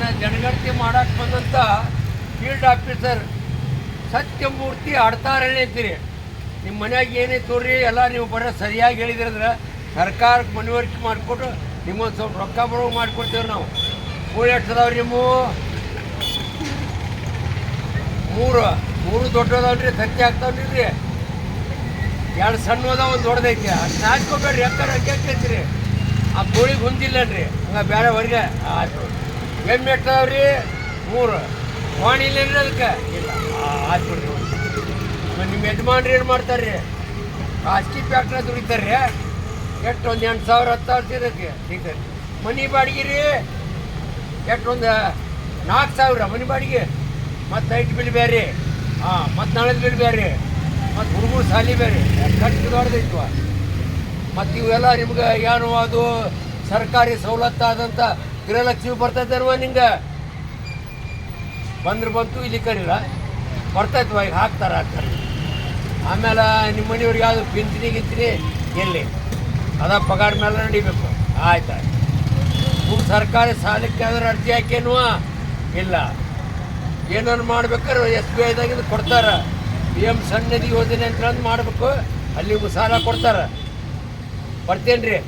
ನಾನು ಜನಗಣತಿ ಮಾಡಕ್ಕೆ ಬಂದಂಥ ಫೀಲ್ಡ್ ಆಫೀಸರ್ ಸತ್ಯಮೂರ್ತಿ ಆಡ್ತಾರೆ ಇದ್ದೀರಿ ನಿಮ್ಮ ಮನೆಯಾಗ ಏನೇ ತೋರಿ, ಎಲ್ಲ ನೀವು ಬರೋ ಸರಿಯಾಗಿ ಹೇಳಿದ್ರಂದ್ರೆ ಸರ್ಕಾರಕ್ಕೆ ಮನವರಿಕೆ ಮಾಡಿಕೊಟ್ಟು ನಿಮ್ಮೊಂದು ಸ್ವಲ್ಪ ರೊಕ್ಕ ಬರೋ ಮಾಡಿಕೊಡ್ತೇವೆ ನಾವು. ಮೂರು ಅದಾವ್ರಿ ನಿಮ್ಮ? ಮೂರು. ಮೂರು ದೊಡ್ಡದಲ್ರಿ ಸತ್ಯ ಆಗ್ತಾವ್ರಿ ರೀ ಎರಡು ಸಣ್ಣ ಹೋದ ಒಂದು ದೊಡ್ಡದೈತಿ ಹಾಚ್ಕೋಬೇಡ್ರಿ ಅಕ್ಕ ರೊಕ್ಕ ಹಾಕೈತ್ರಿ ಆ ಕೋಳಿಗೆ ಹೊಂದಿಲ್ಲನ್ರಿ. ಹಂಗೆ ಬೇರೆ ಹೊರಗೆ. ಆಯ್ತು ಎಮ್ಮೆ ಅದಾವ್ರಿ ಮೂರು. ವಾಣಿ ಇಲ್ಲೇನ್ರಿ ಅದಕ್ಕೆ. ಇಲ್ಲ ಆಯ್ತು ಬಿಡ್ರಿ ಆಮೇಲೆ ನಿಮ್ಮ ಯಜಮಾನ್ರು ಏನು ಮಾಡ್ತಾರೆ ರೀ ಖಾಸಗಿ ಫ್ಯಾಕ್ಟ್ರಿ ದುಡಿತಾರೆ ರೀ ಎಷ್ಟು ಒಂದು ಎಂಟು ಸಾವಿರ, ಹತ್ತು ಸಾವಿರ ಸಿಗಕ್ಕೆ ಸಿಗ್ತದೆ ಮನೆ ಬಾಡಿಗೆ ರೀ ಎಷ್ಟೊಂದು ನಾಲ್ಕು ಸಾವಿರ ಮನೆ ಬಾಡಿಗೆ. ಮತ್ತು ಲೈಟ್ ಬಿಲ್ ಬೇರೆ ಹಾಂ ಮತ್ತು ನಳದ ಬಿಲ್ ಬೇರೆ ಮತ್ತು ಹುಡುಗರು ಸಾಲಿ ಬೇರೆ ಖರ್ಚು ದೊಡ್ಡದೈತವ ಮತ್ತು ಇವೆಲ್ಲ ನಿಮ್ಗೆ ಏನು ಅದು ಸರ್ಕಾರಿ ಸವಲತ್ತಾದಂಥ ಗೃಹಲಕ್ಷ್ಮಿ ಬರ್ತೈತಲ್ವ ನಿಂಗೆ? ಬಂದ್ರೆ ಬಂತು, ಇಲ್ಲಿ ಕರಿಲ್ಲ ಬರ್ತೈತವ ಈಗ ಹಾಕ್ತಾರೆ ಹಾಕ್ತಾರೆ? ಆಮೇಲೆ ನಿಮ್ಮ ಮನೆಯವ್ರಿಗೆ ಯಾವುದು, ಪಿಂಚಣಿ ಗಿಂಚಣಿ? ಎಲ್ಲಿ? ಅದ ಪಗಾರ ಮೇಲೆ ನಡಿಬೇಕು. ಆಯ್ತು ನೀವು ಸರ್ಕಾರಿ ಸಾಲಕ್ಕೆ ಯಾವ್ದಾರು ಅರ್ಜಿ ಹಾಕೇನು ಇಲ್ಲ. ಏನಾರು ಮಾಡ್ಬೇಕಾದ್ರೆ ಎಸ್ ಬಿ ಐದಾಗಿಂದ ಕೊಡ್ತಾರೆ. ಪಿ ಎಂ ಸಣ್ಣ ಯೋಜನೆ ಅಂತ ಮಾಡಬೇಕು. ಅಲ್ಲಿ ಸಾಲ ಕೊಡ್ತಾರೆ. ಬರ್ತೇನೆ ರೀ